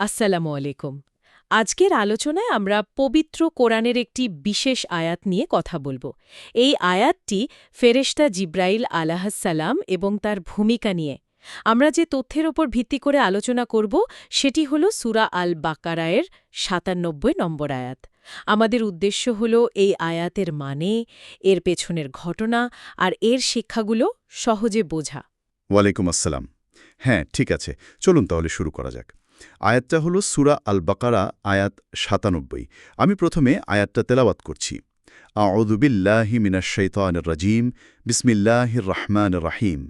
আসসালামু আলাইকুম। আজকের আলোচনায় আমরা পবিত্র কোরআনের একটি বিশেষ আয়াত নিয়ে কথা বলব। এই আয়াতটি ফেরেশতা জিব্রাইল আলাহাসাল্লাম এবং তার ভূমিকা নিয়ে। আমরা যে তথ্যের ওপর ভিত্তি করে আলোচনা করব, সেটি হল সুরা আল বাকারায়ের সাতানব্বই নম্বর আয়াত। আমাদের উদ্দেশ্য হল এই আয়াতের মানে এর পেছনের ঘটনা আর এর শিক্ষাগুলো সহজে বোঝা। ওয়ালাইকুম আসসালাম। হ্যাঁ ঠিক আছে। চলুন তাহলে শুরু করা যাক। আয়াতটা হলো সুরা আল বাকারা আয়াত সাতানব্বই আমি প্রথমে আয়াতটা তেলাওয়াত করছি আউদুবিল্লাহি মিনাশ শাইতানির রাজিম বিসমিল্লাহির রহমানির রহিম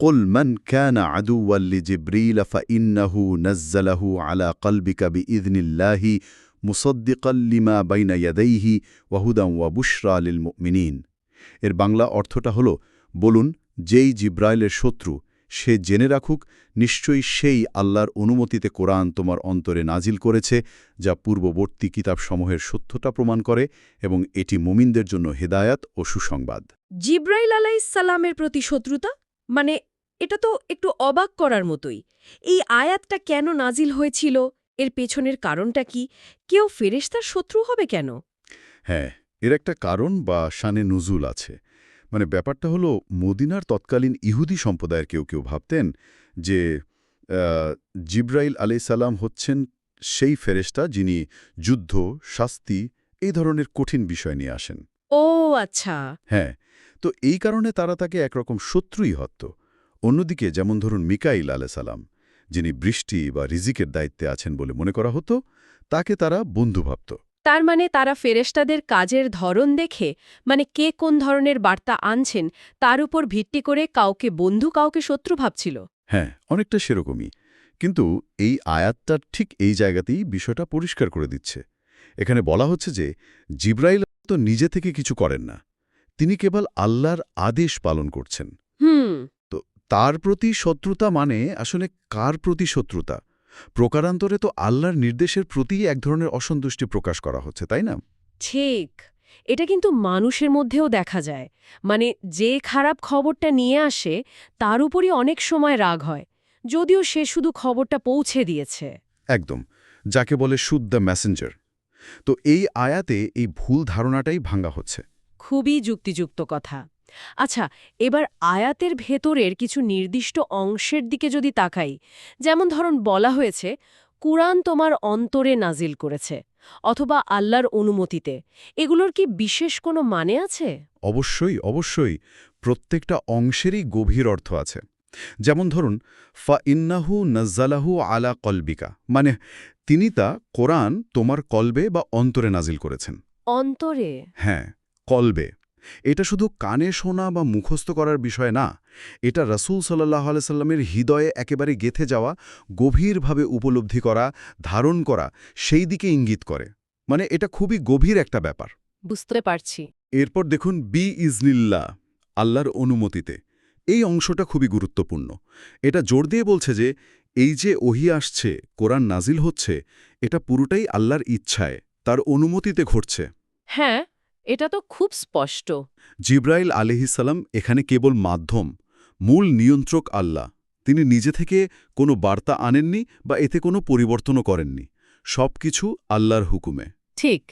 قل من كان عدوا لجبريل فإنه نزله على قلبك بإذن الله مصدقا لما بين يديه وهدى وبشرى للمؤمنين এর বাংলা অর্থটা হলো বলুন যেই জিব্রাইলের শত্রু সে জেনে রাখুক নিশ্চয়ই সেই আল্লাহর অনুমতিতে কোরআন তোমার অন্তরে নাজিল করেছে যা পূর্ববর্তী কিতাবসমূহের সত্যতা প্রমাণ করে এবং এটি মুমিনদের জন্য হেদায়াত ও সুসংবাদ। জিব্রাইল আলাইসাল্লামের প্রতি শত্রুতা? মানে এটা তো একটু অবাক করার মতোই। এই আয়াতটা কেন নাজিল হয়েছিল? এর পেছনের কারণটা কি? কেউ ফেরেশতার শত্রু হবে কেন? হ্যাঁ এর একটা কারণ বা শানে নুজুল আছে। মানে ব্যাপারটা হলো মদিনার তৎকালীন ইহুদি সম্প্রদায়ের কেউ কেউ ভাবতেন যে জিব্রাইল আলাইসাল্লাম হচ্ছেন সেই ফেরেশতা যিনি যুদ্ধ শাস্তি এই ধরনের কঠিন বিষয় নিয়ে আসেন। ও আচ্ছা। হ্যাঁ তো এই কারণে তারা তাকে একরকম শত্রুই হত্ত। অন্যদিকে যেমন ধরুন মিকাইল আলে সালাম যিনি বৃষ্টি বা রিজিকের দায়িত্বে আছেন বলে মনে করা হতো তাকে তারা বন্ধু ভাবত। তার মানে তারা ফেরেশতাদের কাজের ধরন দেখে মানে কে কোন ধরনের বার্তা আনছেন তার উপর ভিত্তি করে কাউকে বন্ধু কাউকে শত্রু ভাবছিল। হ্যাঁ অনেকটা সেরকমই। কিন্তু এই আয়াতটা ঠিক এই জায়গাতেই বিষয়টা পরিষ্কার করে দিচ্ছে। এখানে বলা হচ্ছে যে জিব্রাইল তো নিজে থেকে কিছু করেন না। তিনি কেবল আল্লাহর আদেশ পালন করছেন। হুম। তার প্রতি শত্রুতা মানে আসলে কার প্রতি শত্রুতা? প্রকারান্তরে তো আল্লাহর নির্দেশের প্রতি এক ধরনের অসন্তুষ্টি প্রকাশ করা হচ্ছে তাই না? ঠিক। এটা কিন্তু মানুষের মধ্যেও দেখা যায়। মানে যে খারাপ খবরটা নিয়ে আসে তার উপরই অনেক সময় রাগ হয়। যদিও সে শুধু খবরটা পৌঁছে দিয়েছে। একদম। যাকে বলে শুদ্ধ মেসেঞ্জার তো এই আয়াতে এই ভুল ধারণাটাই ভাঙ্গা হচ্ছে। খুবই যুক্তিযুক্ত কথা। আচ্ছা এবার আয়াতের ভেতরের কিছু নির্দিষ্ট অংশের দিকে যদি তাকাই যেমন ধরুন বলা হয়েছে কুরআন তোমার অন্তরে নাজিল করেছে অথবা আল্লাহর অনুমতিতে এগুলোর কি বিশেষ কোনো মানে আছে? অবশ্যই অবশ্যই। প্রত্যেকটা অংশেরই গভীর অর্থ আছে। যেমন ধরুন ফা ইন্নাহু নজ্জালাহু আলা কলবিকা মানে তিনি তা কোরআন তোমার কলবে বা অন্তরে নাজিল করেছেন। অন্তরে? হ্যাঁ কলবে। এটা শুধু কানে শোনা বা মুখস্থ করার বিষয় না এটা রসুল সাল্লাহ আলাইসাল্লামের হৃদয়ে একেবারে গেথে যাওয়া গভীরভাবে উপলব্ধি করা ধারণ করা সেই দিকে ইঙ্গিত করে। মানে এটা খুবই গভীর একটা ব্যাপার। বুঝতে পারছি। এরপর দেখুন বি ইজনিল্লা আল্লাহর অনুমতিতে। এই অংশটা খুবই গুরুত্বপূর্ণ। এটা জোর দিয়ে বলছে যে এই যে ওহি আসছে কোরআন নাজিল হচ্ছে এটা পুরোটাই আল্লাহর ইচ্ছায় তার অনুমতিতে ঘটছে। হ্যাঁ এটা তো খুব স্পষ্ট। জিব্রাইল আলিহিসাল্লাম এখানে কেবল মাধ্যম মূল নিয়ন্ত্রক আল্লাহ। তিনি নিজে থেকে কোনো বার্তা আনেননি বা এতে কোনো পরিবর্তনও করেননি। সব কিছু আল্লাহর হুকুমে। ঠিক।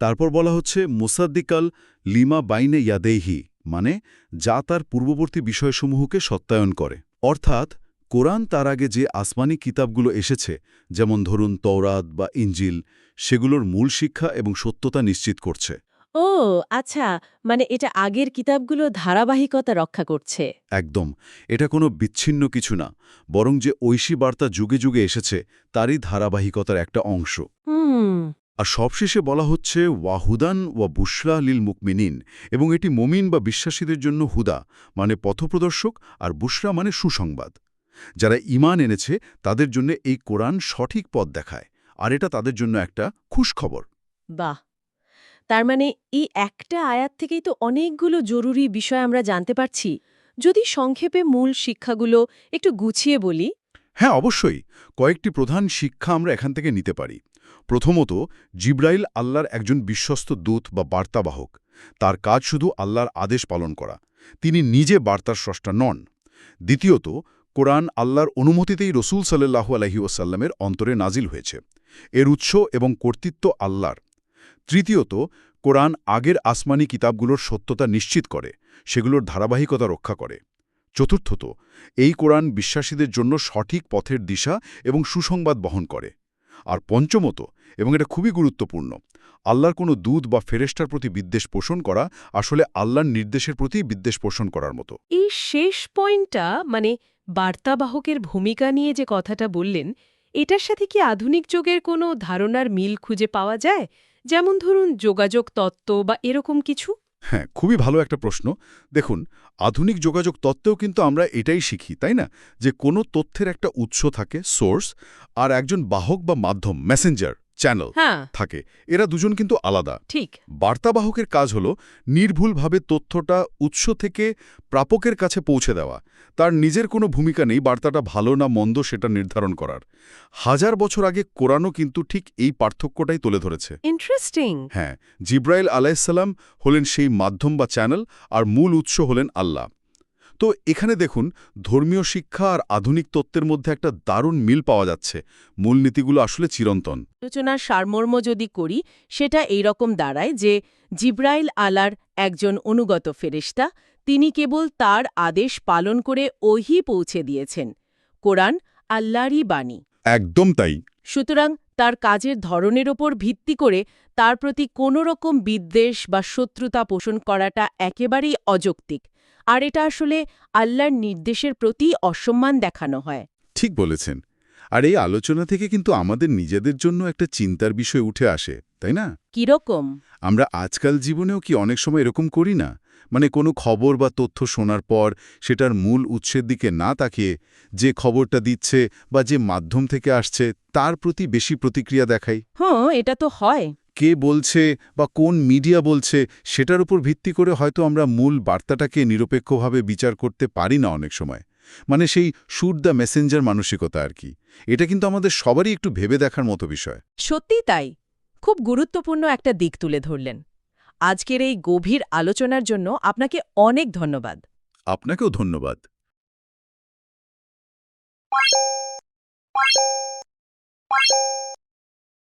তারপর বলা হচ্ছে মুসাদ্দিকাল লিমা বাইনে ইয়াদেহি মানে যা তার পূর্ববর্তী বিষয়সমূহকে সত্যায়ন করে। অর্থাৎ কোরআন তার আগে যে আসমানি কিতাবগুলো এসেছে যেমন ধরুন তওরাত বা ইঞ্জিল সেগুলোর মূল শিক্ষা এবং সত্যতা নিশ্চিত করছে। ও আচ্ছা মানে এটা আগের কিতাবগুলো ধারাবাহিকতা রক্ষা করছে। একদম এটা কোনো বিচ্ছিন্ন কিছু না বরং যে ঐশী বার্তা যুগে যুগে এসেছে তারই ধারাবাহিকতার একটা অংশ। আর সবশেষে বলা হচ্ছে ওয়াহুদান ওয়া বুশরা লিল মুকমিনিন এবং এটি মমিন বা বিশ্বাসীদের জন্য হুদা মানে পথপ্রদর্শক আর বুশরা মানে সুসংবাদ। যারা ইমান এনেছে তাদের জন্য এই কোরআন সঠিক পথ দেখায় আর এটা তাদের জন্য একটা খুশখবর। বাহ! তার মানে এই একটা আয়াত থেকেই তো অনেকগুলো জরুরি বিষয় আমরা জানতে পারছি। যদি সংক্ষেপে মূল শিক্ষাগুলো একটু গুছিয়ে বলি। হ্যাঁ অবশ্যই। কয়েকটি প্রধান শিক্ষা আমরা এখান থেকে নিতে পারি। প্রথমত, জিব্রাইল আল্লাহর একজন বিশ্বস্ত দূত বা বার্তাবাহক। তার কাজ শুধু আল্লাহর আদেশ পালন করা। তিনি নিজে বার্তার স্রষ্টা নন। দ্বিতীয়ত, কোরআন আল্লাহর অনুমতিতেই রসুল সাল্লাহু আলহি ওসাল্লামের অন্তরে নাজিল হয়েছে। এর উৎস এবং কর্তৃত্ব আল্লাহর। তৃতীয়ত, কোরআন আগের আসমানি কিতাবগুলোর সত্যতা নিশ্চিত করে, সেগুলোর ধারাবাহিকতা রক্ষা করে। চতুর্থত, এই কোরআন বিশ্বাসীদের জন্য সঠিক পথের দিশা এবং সুসংবাদ বহন করে। আর পঞ্চমত, এবং এটা খুবই গুরুত্বপূর্ণ, আল্লাহর কোনো দুধ বা ফেরেস্টার প্রতি বিদ্বেষ পোষণ করা আসলে আল্লাহর নির্দেশের প্রতি বিদ্বেষ পোষণ করার মতো। এই শেষ পয়েন্টটা মানে বার্তাবাহকের ভূমিকা নিয়ে যে কথাটা বললেন, এটার সাথে কি আধুনিক যুগের কোনো ধারণার মিল খুঁজে পাওয়া যায়? যেমন ধরুন যোগাযোগ তত্ত্ব বা এরকম কিছু? হ্যাঁ খুবই ভালো একটা প্রশ্ন। দেখুন, আধুনিক যোগাযোগ তত্ত্বেও কিন্তু আমরা এটাই শিখি, তাই না? যে কোনো তথ্যের একটা উৎস থাকে সোর্স আর একজন বাহক বা মাধ্যম মেসেঞ্জার চ্যানেল থাকে। এরা দুজন কিন্তু আলাদা। ঠিক। বার্তাবাহকের কাজ হল নির্ভুলভাবে তথ্যটা উৎস থেকে প্রাপকের কাছে পৌঁছে দেওয়া। তার নিজের কোনো ভূমিকা নেই বার্তাটা ভালো না মন্দ সেটা নির্ধারণ করার। হাজার বছর আগে কোরআনও কিন্তু ঠিক এই পার্থক্যটাই তুলে ধরেছে। ইন্টারেস্টিং হ্যাঁ জিব্রাইল আলাইসাল্লাম হলেন সেই মাধ্যম বা চ্যানেল আর মূল উৎস হলেন আল্লাহ। তো এখানে দেখুন ধর্মীয় শিক্ষা আর আধুনিক তত্ত্বের মধ্যে একটা দারুণ মিল পাওয়া যাচ্ছে। মূলনীতিগুলো আসলে চিরন্তন। আলোচনার সারমর্ম যদি করি সেটা এই রকম দাঁড়ায় যে জিব্রাইল আলার একজন অনুগত ফেরেশতা তিনি কেবল তার আদেশ পালন করে ওহি পৌঁছে দিয়েছেন। কোরআন আল্লাহরই বাণী। একদম তাই। সুতরাং তার কাজের ধরনের ওপর ভিত্তি করে তার প্রতি কোনো রকম বিদ্বেষ বা শত্রুতা পোষণ করাটা একেবারেই অযৌক্তিক। আর এটা আসলে আল্লাহর নির্দেশের প্রতি অসম্মান দেখানো হয়। ঠিক বলেছেন। আর এই আলোচনা থেকে কিন্তু আমাদের নিজেদের জন্য একটা চিন্তার বিষয় উঠে আসে তাই না? কীরকম আমরা আজকাল জীবনেও কি অনেক সময় এরকম করি না? মানে কোনো খবর বা তথ্য শোনার পর সেটার মূল উৎসের দিকে না তাকিয়ে যে খবরটা দিচ্ছে বা যে মাধ্যম থেকে আসছে তার প্রতি বেশি প্রতিক্রিয়া দেখাই। হ্যাঁ এটা তো হয়। কে বলছে বা কোন মিডিয়া বলছে সেটার উপর ভিত্তি করে হয়তো আমরা মূল বার্তাটাকে নিরপেক্ষভাবে বিচার করতে পারি না অনেক সময়। মানে সেই শুট দ্য মেসেঞ্জার মানসিকতা আর কি। এটা কিন্তু আমাদের সবারই একটু ভেবে দেখার মতো বিষয়। সত্যি তাই। খুব গুরুত্বপূর্ণ একটা দিক তুলে ধরলেন। আজকের এই গভীর আলোচনার জন্য আপনাকে অনেক ধন্যবাদ। আপনাকেও ধন্যবাদ।